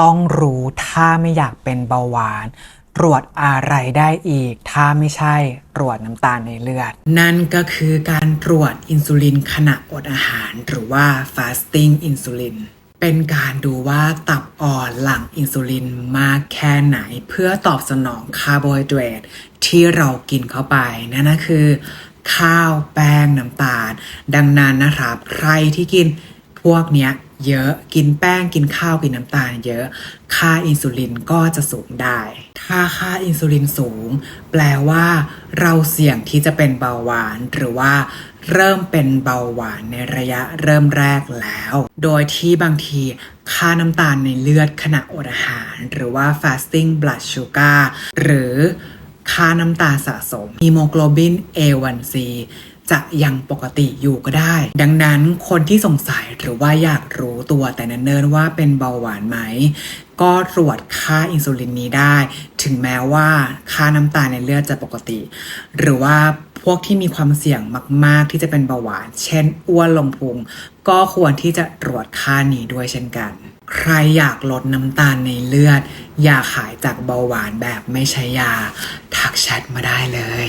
ต้องรู้ถ้าไม่อยากเป็นเบาหวาน ตรวจอะไรได้อีก ถ้าไม่ใช่ตรวจน้ำตาลในเลือด นั่นก็คือการตรวจอินซูลินขณะอดอาหาร หรือว่า fasting insulin เป็นการดูว่าตับอ่อนหลั่งอินซูลินมากแค่ไหน เพื่อตอบสนองคาร์โบไฮเดรตที่เรากินเข้าไป นั่นก็คือ ข้าวแป้งน้ำตาล ดังนั้นนะครับ ใครที่กินพวกเนี้ย เยอะกินแป้งกินข้าวกินน้ำตาลเยอะ ค่าอินซูลินก็จะสูงได้ ถ้าค่าอินซูลินสูง แปลว่า เราเสี่ยงที่จะเป็นเบาหวาน หรือว่า เริ่มเป็นเบาหวานในระยะเริ่มแรกแล้ว โดยที่บางทีค่าน้ำตาลในเลือดขณะอดอาหาร หรือว่า fasting blood sugar หรือค่าน้ำตาลสะสมฮีโมโกลบิน A1C จะยังปกติอยู่ก็ได้ ดังนั้นคนที่สงสัยหรือว่าอยากรู้ตัวแต่เนิ่นๆว่าเป็นเบาหวานไหม ก็ตรวจค่าอินซูลินนี้ได้ ถึงแม้ว่าค่าน้ำตาลในเลือดจะปกติ หรือว่าพวกที่มีความเสี่ยงมาก ๆ ที่จะเป็นเบาหวาน เช่นอ้วนลงพุงก็ควรที่จะตรวจค่านี้ด้วยเช่นกัน ใครอยากลดน้ำตาลในเลือด อยากหายจากเบาหวานแบบไม่ใช้ยา ทักแชทมาได้เลย